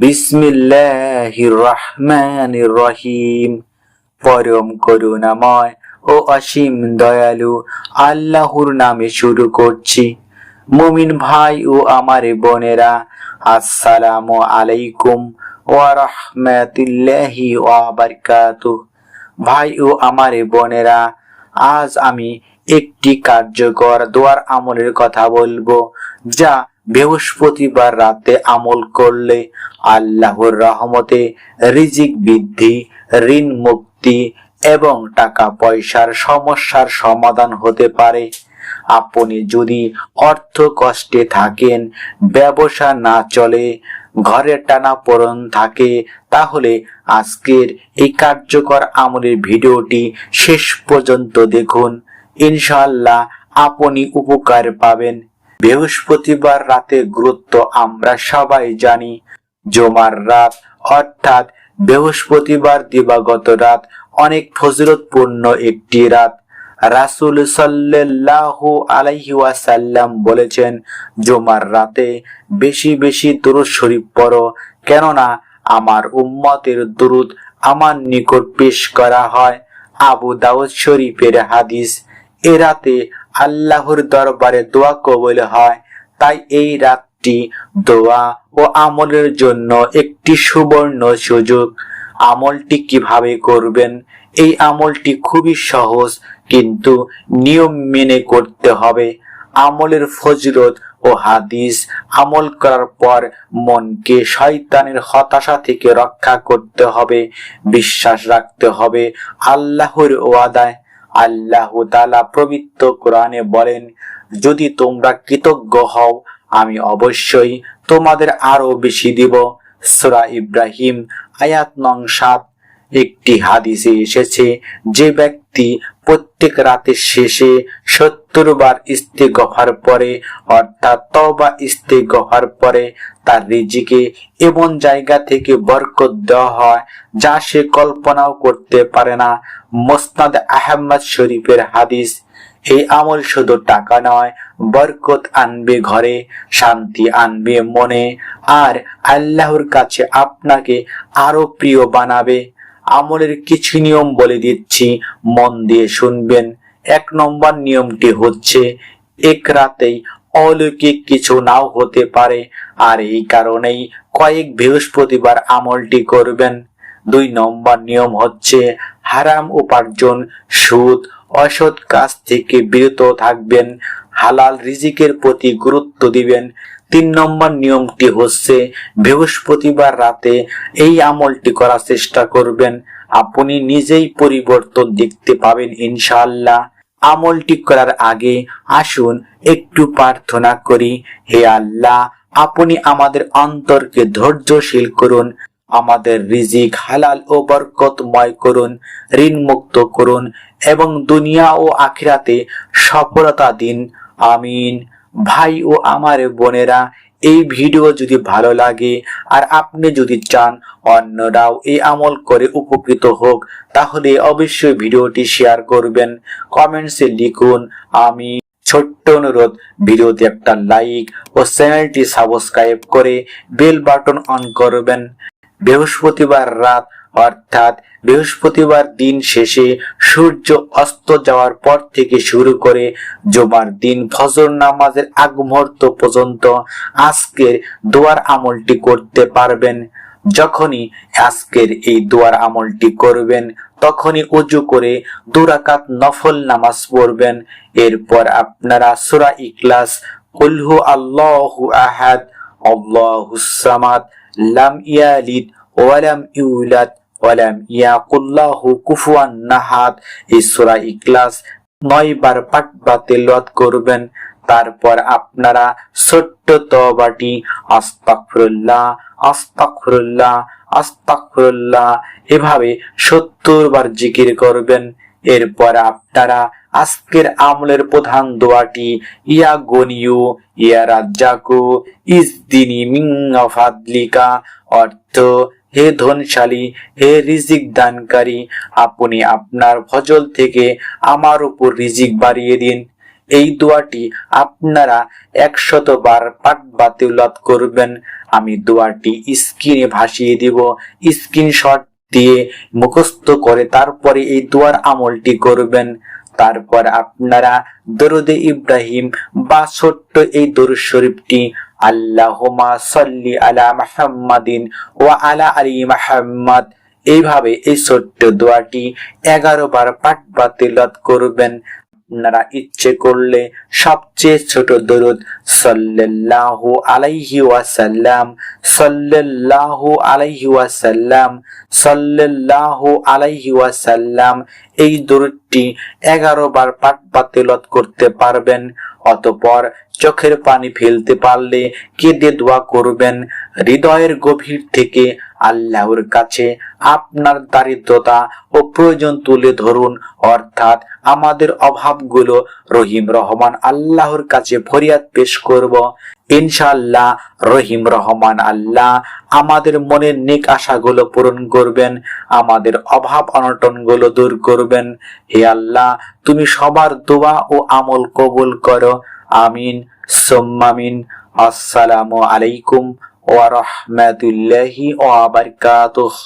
বিসমিল্লাহির রহমানির রহিম পরম করুণাময় ও অসীম দয়ালু আল্লাহর নামে শুরু করছি। মুমিন ভাই ও আমার বোনেরা, আসসালামু আলাইকুম ওয়া রাহমাতুল্লাহি ওয়া বারাকাতুহু। ভাই ও আমার বোনেরা, আজ আমি একটি কার্যকর দোয়ার আমলের কথা বলব, যা বৃহস্পতিবার রাতে আমল করলে আল্লাহর রহমতে রিজিক বৃদ্ধি, ঋণ মুক্তি এবং টাকা পয়সার সমস্যার সমাধান হতে পারে। আপনি যদি অর্থ কষ্টে থাকেন, ব্যবসা না চলে ঘরে টানা পড়ন থাকে, তাহলে আজকের এই কার্যকর আমলের ভিডিওটি শেষ পর্যন্ত দেখুন। ইনশাআল্লাহ আপনি উপকার পাবেন। বৃহস্পতিবার রাতের গুরুত্ব আমরা সবাই জানি। জমার রাত, অর্থাৎ বৃহস্পতিবার দিবাগত রাত, অনেক ফজরতপূর্ণ একটি রাত। রাসুল সাল্লাল্লাহু আলাইহি ওয়াসাল্লাম বলেছেন, জমার রাতে বেশি বেশি দুরুদ শরীফ পড়ো, কেননা আমার উম্মতের দুরুদ আমার নিকট পেশ করা হয়। আবু দাউদ শরীফের হাদিস, এ রাতে আল্লাহর দরবারে দোয়া কবুল হয়। তাই এই রাতটি দোয়া ও আমলের জন্য একটি সুবর্ণ সুযোগ। আমলটি কীভাবে করবেন? এই আমলটি খুবই সহজ, কিন্তু নিয়ম মেনে করতে হবে। আমলের ফজরত ও হাদিস আমল করার পর মনকে শয়তানের হতাশা থেকে রক্ষা করতে হবে, বিশ্বাস রাখতে হবে আল্লাহর ওয়াদায়। আল্লাহ তালা পবিত্র কোরআনে বলেন, যদি তোমরা কৃতজ্ঞ হও, আমি অবশ্যই তোমাদের আরও বেশি দিব। সুরা ইব্রাহিম আয়াত নং সাত, একটি হাদিসে এসেছে, যে ব্যক্তি প্রত্যেক রাতের শেষে সত্তর বার ইস্তে গফার পরে, অর্থাৎ তবা ইস্তে গফার পরে তার রিজিকে এমন জায়গা থেকে বরকত দেওয়া হয় যা সে কল্পনাও করতে পারে না। মোস্তাদ আহমদ শরীফের হাদিস, এই আমল শুধু টাকা নয়, বরকত আনবে ঘরে, শান্তি আনবে মনে, আর আল্লাহর কাছে আপনাকে আরও প্রিয় বানাবে। আমলের কিছু নিয়ম বলে দিচ্ছি, মন দিয়ে শুনবেন। এক নম্বর নিয়মটি হচ্ছে, এক রাতেই অলৌকিক কিছু নাও হতে পারে। আর এই কারণেই কয়েক বৃহস্পতিবার আমলটি করবেন। দুই নম্বর নিয়ম হচ্ছে, হারাম উপার্জন, সুদ, অসৎ কাজ থেকে বিরত থাকবেন, হালাল রিজিকের প্রতি গুরুত্ব দিবেন। তিন নম্বর নিয়মটি হচ্ছে, বৃহস্পতিবার রাতে এই আমলটি করার চেষ্টা করবেন। আপনি নিজেই পরিবর্তন দেখতে পাবেন ইনশাআল্লাহ। আমলটি করার আগে আসুন, একটু প্রার্থনা করি, হে আল্লাহ, আপনি আমাদের অন্তরকে ধৈর্যশীল করুন, আমাদের রিজিক হালাল ও বরকতময় করুন ঋণ মুক্ত করুন, এবং দুনিয়া ও আখিরাতে সফলতা দিন। আমিন। ভাই ও আমার বোনেরা এই ভিডিও যদি ভালো লাগে আর আপনি যদি চান অন্যরাও এই আমল করে উপকৃত হোক, তাহলে অবশ্যই ভিডিওটি শেয়ার করবেন। কমেন্টসে লিখুন, আমি ছোট্ট অনুরোধ, ভিডিওতে একটা লাইক ও চ্যানেলটি সাবস্ক্রাইব করে বেল বাটন অন করবেন। বৃহস্পতিবার রাত অর্থাৎ বৃহস্পতিবার দিন শেষে সূর্য অস্ত যাওয়ার পর থেকে শুরু করে জমার দিন, ফজর নামাজের আগ মুহূর্ত পর্যন্ত আজকের দোয়ার আমলটি করতে পারবেন। যখনই আজকের এই দোয়ার আমলটি করবেন, তখনই উজু করে দুরাকাত নফল নামাজ পড়বেন। এরপর আপনারা সুরা ইকলাস কুলহু আল্লাহু আহাদ আল্লাহুস সামাদ, লাম ইয়ালিদ ওয়ালাম ইউলাদ ওয়ালাম ইয়াকুল্লাহু কুফুয়ান নাহাদ, এই সূরা ইখলাস নয় বার পাঠ বা তেলাওয়াত করবেন। তারপর আপনারা ছোট্ট তবাটি আস্তাগফিরুল্লাহ আস্তাগফিরুল্লাহ আস্তাগফিরুল্লাহ, এভাবে সত্তর বার জিকির করবেন। এরপর আপনারা আজকের আমলের প্রধান দোয়াটি, ইয়া গনিয়ু, ইয়া রাজ্জাকু ইসদিনি মিং ফাদলিকা, অর্থ হে ধনশালী, হে রিজিক দানকারী, আপনি আপনার ফজল থেকে আমার উপর রিজিক বাড়িয়ে দিন। এই দোয়াটি আপনারা একশত বার পাঠ বা তিলাওয়াত করবেন। আমি দোয়াটি স্ক্রিনে ভাসিয়ে দিব। স্ক্রিনশট দিয়ে মুখস্থ করে তারপরে এই দোয়ার আমলটি করবেন। তারপর আপনারা দরুদে ইব্রাহিম বা ছোট্ট এই দরুদ শরীফটি আল্লাহুমা সাল্লি আলা মুহাম্মাদিন ওয়া আলা আলি মুহাম্মাদ। এইভাবে এই ছোট্ট দোয়াটি এগারো বার পাঠ বা তিলাওয়াত করবেন। আপনারা ইচ্ছে করলে সবচেয়ে ছোট দরুদ সাল্লাল্লাহু আলাইহি ওয়াসাল্লাম, সাল্লাল্লাহু আলাইহি ওয়াসাল্লাম, সাল্লাল্লাহু আলাইহি ওয়াসাল্লাম এই দরুদটি এগারো বার পাঠ বা তিলাওয়াত করতে পারবেন। অতপর চোখের পানি ফেলতে পারলে কেঁদে দোয়া করবেন। হৃদয়ের গভীর থেকে আল্লাহর কাছে আপনার দারিদ্রতা ও প্রয়োজন তুলে ধরুন। অর্থাৎ আমাদের অভাবগুলো রহিম রহমান আল্লাহর কাছে ফরিয়াদ পেশ করব। ইনশাআল্লাহ রহিম রহমান আল্লাহ আমাদের মনের নেক আশাগুলো পূরণ করবেন, আমাদের অভাব অনটনগুলো দূর করবেন। হে আল্লাহ, তুমি সবার দোয়া ও আমল কবুল করো। আমিন সোম্মামিন আসসালামু আলাইকুম ওয়া রাহমাতুল্লাহি ওয়া বারাকাতুহু।